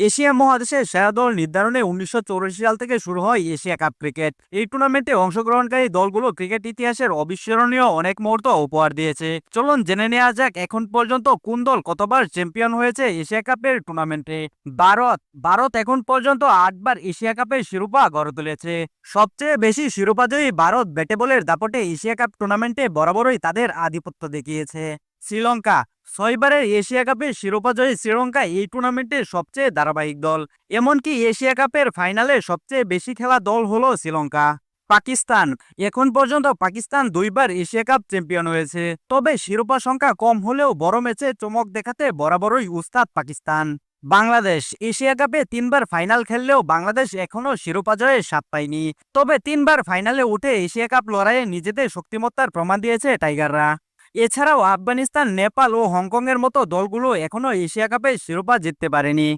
Asia মহাদেশের সেরা দল নির্ধারণে উনিশশো সাল থেকে শুরু হয় এশিয়া কাপ ক্রিকেট। এই টুর্নামেন্টে অংশগ্রহণকারী দলগুলো ক্রিকেট ইতিহাসের অবিস্মরণীয় অনেক মুহূর্ত উপহার দিয়েছে। চলুন জেনে নেওয়া যাক এখন পর্যন্ত কোন দল কতবার চ্যাম্পিয়ন হয়েছে এশিয়া কাপের টুর্নামেন্টে। ভারত ভারত এখন পর্যন্ত আটবার এশিয়া কাপের শিরোপা গড়ে তুলেছে। সবচেয়ে বেশি শিরোপাজয়ী ভারত ব্যাটে বলের দাপটে এশিয়া কাপ টুর্নামেন্টে বরাবরই তাদের আধিপত্য দেখিয়েছে। শ্রীলঙ্কা। ছয়বারের এশিয়া কাপের শিরোপা জয়ী শ্রীলঙ্কা এই টুর্নামেন্টের সবচেয়ে ধারাবাহিক দল। এমনকি এশিয়া কাপের ফাইনালে সবচেয়ে বেশি খেলা দল হলো শ্রীলঙ্কা। পাকিস্তান। এখন পর্যন্ত পাকিস্তান দুইবার এশিয়া কাপ চ্যাম্পিয়ন হয়েছে। তবে শিরোপা সংখ্যা কম হলেও বড় ম্যাচে চমক দেখাতে বরাবরই উস্তাদ পাকিস্তান। বাংলাদেশ। এশিয়া কাপে তিনবার ফাইনাল খেললেও বাংলাদেশ এখনও শিরোপা জয়ে স্বাদ পায়নি। তবে তিনবার ফাইনালে উঠে এশিয়া কাপ লড়াইয়ে নিজেদের শক্তিমত্তার প্রমাণ দিয়েছে টাইগাররা। এছাড়াও আফগানিস্তান নেপাল ও হংকংয়ের মতো দলগুলো এখনও এশিয়া কাপে শিরোপা জিততে পারেনি।